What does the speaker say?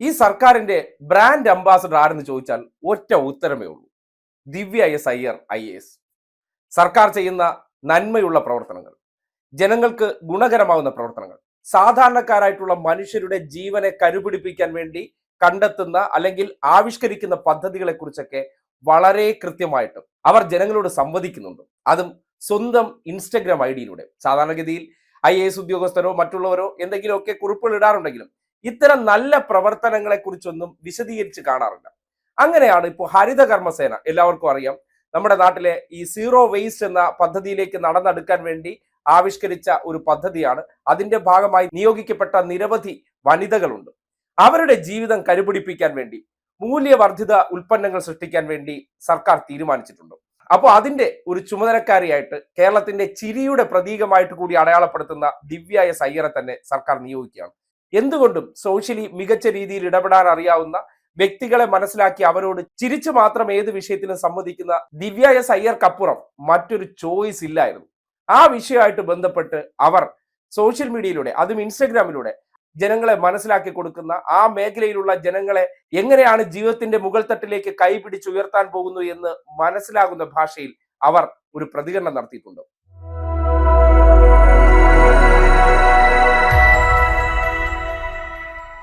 ഈ സർക്കാരിന്റെ brand ambassador ആരെന്ന് ചോദിച്ചാൽ ഒറ്റ ഉത്തരമേ ഉള്ളൂ. Divya S Iyer IAS. സർക്കാർ ചെയ്യുന്ന നന്മയുള്ള പ്രവർത്തനങ്ങൾ ജനങ്ങൾക്ക് ഗുണകരമാവുന്ന പ്രവർത്തനങ്ങൾ സാധാരണക്കാരായിട്ടുള്ള മനുഷ്യരുടെ ജീവനെ കരുപിടിപ്പിക്കാൻ വേണ്ടി കണ്ടെത്തുന്ന അല്ലെങ്കിൽ ആവിഷ്കരിക്കുന്ന പദ്ധതികളെ കുറിച്ചൊക്കെ വളരെ കൃത്യമായിട്ട് അവർ ജനങ്ങളോട് സംവദിക്കുന്നുണ്ട്. അതും സ്വന്തം ഇൻസ്റ്റഗ്രാം ഐ ഡിയിലൂടെ. സാധാരണഗതിയിൽ ഐ എ എസ് ഉദ്യോഗസ്ഥരോ മറ്റുള്ളവരോ എന്തെങ്കിലുമൊക്കെ കുറിപ്പുകൾ ഇടാറുണ്ടെങ്കിലും ഇത്തരം നല്ല പ്രവർത്തനങ്ങളെ കുറിച്ചൊന്നും വിശദീകരിച്ച് കാണാറില്ല. അങ്ങനെയാണ് ഇപ്പോൾ ഹരിത കർമ്മസേന എല്ലാവർക്കും അറിയാം നമ്മുടെ നാട്ടിലെ ഈ സീറോ വേസ്റ്റ് എന്ന പദ്ധതിയിലേക്ക് നടന്നെടുക്കാൻ വേണ്ടി ആവിഷ്കരിച്ച ഒരു പദ്ധതിയാണ്. അതിന്റെ ഭാഗമായി നിയോഗിക്കപ്പെട്ട നിരവധി വനിതകളുണ്ട്. അവരുടെ ജീവിതം കരുപിടിപ്പിക്കാൻ വേണ്ടി മൂല്യവർദ്ധിത ഉൽപ്പന്നങ്ങൾ സൃഷ്ടിക്കാൻ വേണ്ടി സർക്കാർ തീരുമാനിച്ചിട്ടുണ്ട്. അപ്പോൾ അതിന്റെ ഒരു ചുമതലക്കാരിയായിട്ട് കേരളത്തിന്റെ ചിരിയുടെ പ്രതീകമായിട്ട് കൂടി അടയാളപ്പെടുത്തുന്ന ദിവ്യായ സയ്യറെ തന്നെ സർക്കാർ നിയോഗിക്കുകയാണ്. എന്തുകൊണ്ടും സോഷ്യലി മികച്ച രീതിയിൽ ഇടപെടാൻ അറിയാവുന്ന വ്യക്തികളെ മനസ്സിലാക്കി അവരോട് ചിരിച്ചു മാത്രം ഏത് വിഷയത്തിലും സമ്മതിക്കുന്ന ദിവ്യ എസ് അയ്യർക്കപ്പുറം മറ്റൊരു ചോയ്സ് ഇല്ലായിരുന്നു. ആ വിഷയമായിട്ട് ബന്ധപ്പെട്ട് അവർ സോഷ്യൽ മീഡിയയിലൂടെ അതും ഇൻസ്റ്റഗ്രാമിലൂടെ ജനങ്ങളെ മനസ്സിലാക്കി കൊടുക്കുന്ന ആ മേഖലയിലുള്ള ജനങ്ങളെ എങ്ങനെയാണ് ജീവിതത്തിന്റെ മുകൾ തട്ടിലേക്ക് കൈപിടിച്ചുയർത്താൻ പോകുന്നു എന്ന് മനസ്സിലാകുന്ന ഭാഷയിൽ അവർ ഒരു പ്രതികരണം നടത്തിയിട്ടുണ്ട്.